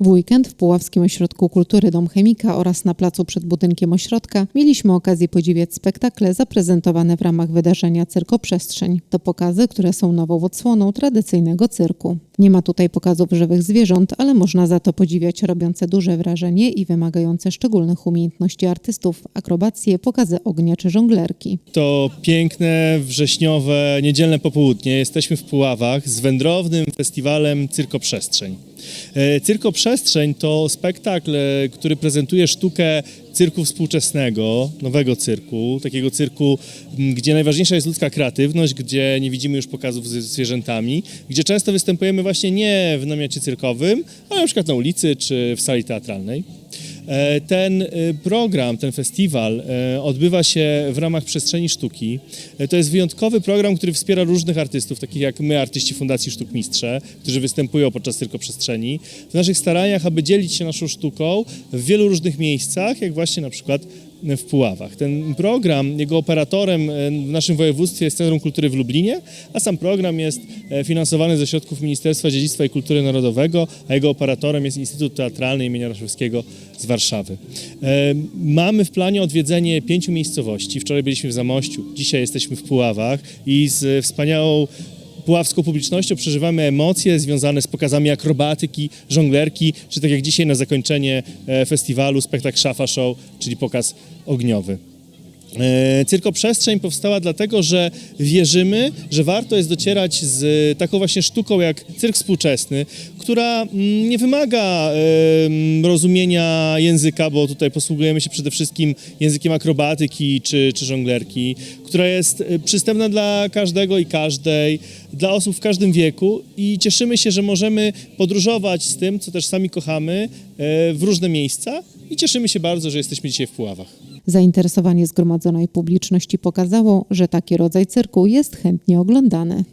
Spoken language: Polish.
W weekend w Puławskim Ośrodku Kultury Dom Chemika oraz na placu przed budynkiem ośrodka mieliśmy okazję podziwiać spektakle zaprezentowane w ramach wydarzenia Cyrkoprzestrzeń. To pokazy, które są nową odsłoną tradycyjnego cyrku. Nie ma tutaj pokazów żywych zwierząt, ale można za to podziwiać robiące duże wrażenie i wymagające szczególnych umiejętności artystów, akrobacje, pokazy ognia czy żonglerki. To piękne, wrześniowe, niedzielne popołudnie. Jesteśmy w Puławach z wędrownym festiwalem Cyrkoprzestrzeń. E, Cyrkoprzestrzeń to spektakl, e, który prezentuje sztukę cyrku współczesnego, nowego cyrku, takiego cyrku, gdzie najważniejsza jest ludzka kreatywność, gdzie nie widzimy już pokazów ze zwierzętami, gdzie często występujemy właśnie nie w namiocie cyrkowym, ale na przykład na ulicy czy w sali teatralnej. E, Ten e, program, ten festiwal e, odbywa się w ramach przestrzeni sztuki. To jest wyjątkowy program, który wspiera różnych artystów, takich jak my, artyści Fundacji Sztuk Mistrze, którzy występują podczas Cyrkoprzestrzeni, w naszych staraniach, aby dzielić się naszą sztuką w wielu różnych miejscach, jak właśnie na przykład w Puławach. Ten program, jego operatorem e, w naszym województwie jest Centrum Kultury w Lublinie, a sam program jest e, finansowany ze środków Ministerstwa Dziedzictwa i Kultury Narodowego, a jego operatorem jest Instytut Teatralny imienia Raszewskiego z Warszawy. E, Mamy w planie odwiedzenie pięciu miejscowości. Wczoraj byliśmy w Zamościu, dzisiaj jesteśmy w Puławach i z wspaniałą puławską publicznością przeżywamy emocje związane z pokazami akrobatyki, żonglerki, czy tak jak dzisiaj na zakończenie e, festiwalu spektakl Szafa Show, czyli pokaz ogniowy. E, Cyrkoprzestrzeń powstała dlatego, że wierzymy, że warto jest docierać z taką właśnie sztuką jak cyrk współczesny, która mm, nie wymaga rozumienia języka, bo tutaj posługujemy się przede wszystkim językiem akrobatyki czy, czy żonglerki, która jest e, przystępna dla każdego i każdej, dla osób w każdym wieku i cieszymy się, że możemy podróżować z tym, co też sami kochamy, e, w różne miejsca i cieszymy się bardzo, że jesteśmy dzisiaj w Puławach. Zainteresowanie zgromadzonej publiczności pokazało, że taki rodzaj cyrku jest chętnie oglądany.